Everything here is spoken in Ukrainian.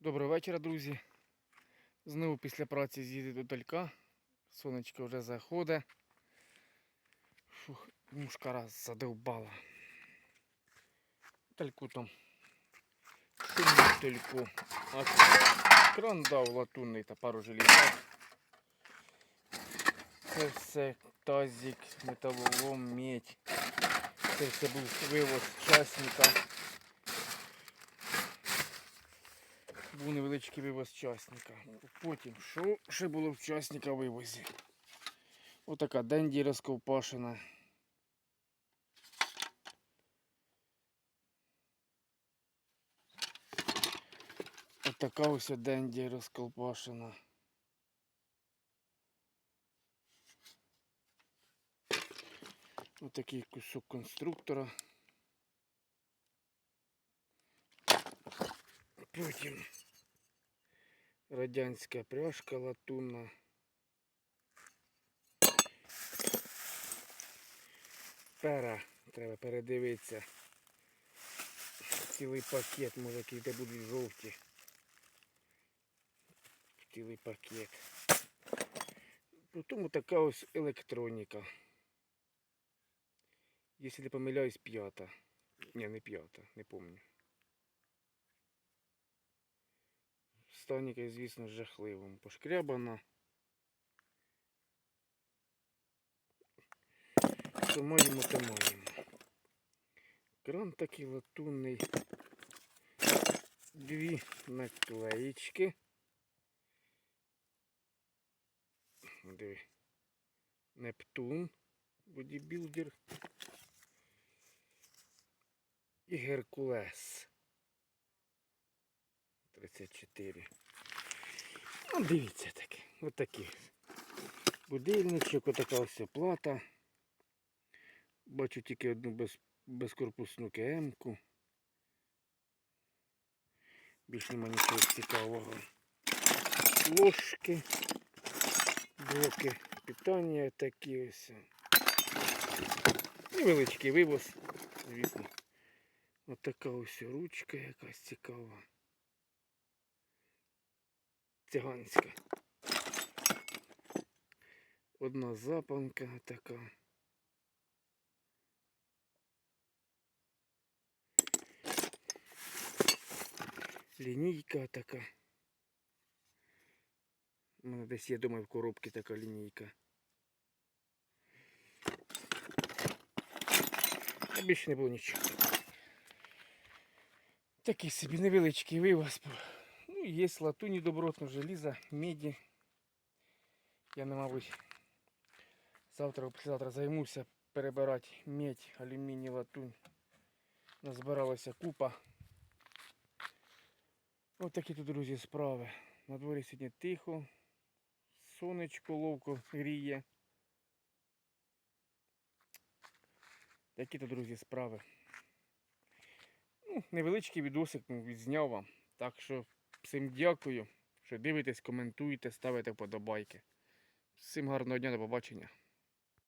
Доброго вечора, друзі. Знову після праці з'їду до далька. Сонечко вже заходить. Фух, мушка раз задовбала. Тальку там. Шумить тальку. А кран дав латунний та пару железяк. Це все тазик, металолом, медь. Це все був вивоз часника. Був невеличкий вивоз часника. Потім, що ще було в часника вивозі? Отака денді розковпашена. Отака ось денді розколпашена. Отакий кусок конструктора. Потім радянська пряжка латунна. Пера, треба передивитися. Цілий пакет, може який де будуть жовті. Цілий пакет. Потім така ось електроніка. Якщо не помиляюсь, п'ята. Ні, не п'ята, не пам'ятаю. Станіка, звісно, жахливому. Пошкрябана. То маємо. Кран такий латунний. Дві наклеїчки. Диви. Нептун. Бодібілдер. І Геркулес. 34. Ну, дивіться таке. Отакий. Будильничок, отака ось плата. Бачу тільки одну без, безкорпусну КМ-ку. Більш нема нічого цікавого. Ложки, блоки питання такі ось. Невеличкий вивоз, звісно. Отака ось ручка якась цікава. Циганська. Одна запанка така. Лінійка така. У мене десь є, думаю, в коробці така лінійка. А більше не було нічого. Такий собі невеличкий вивоз. Ну, і є латуні добротно, желіза, меді. Я не, мабуть, завтра післязавтра займуся перебирати медь, алюміній, латунь. Назбиралася купа. Ось такі тут, друзі, справи. На дворі сьогодні тихо. Сонечко ловко гріє. Такі тут, друзі, справи. Ну, невеличкий відосик відзняв вам. Так що всім дякую, що дивитесь, коментуєте, ставите вподобайки. Всім гарного дня, до побачення.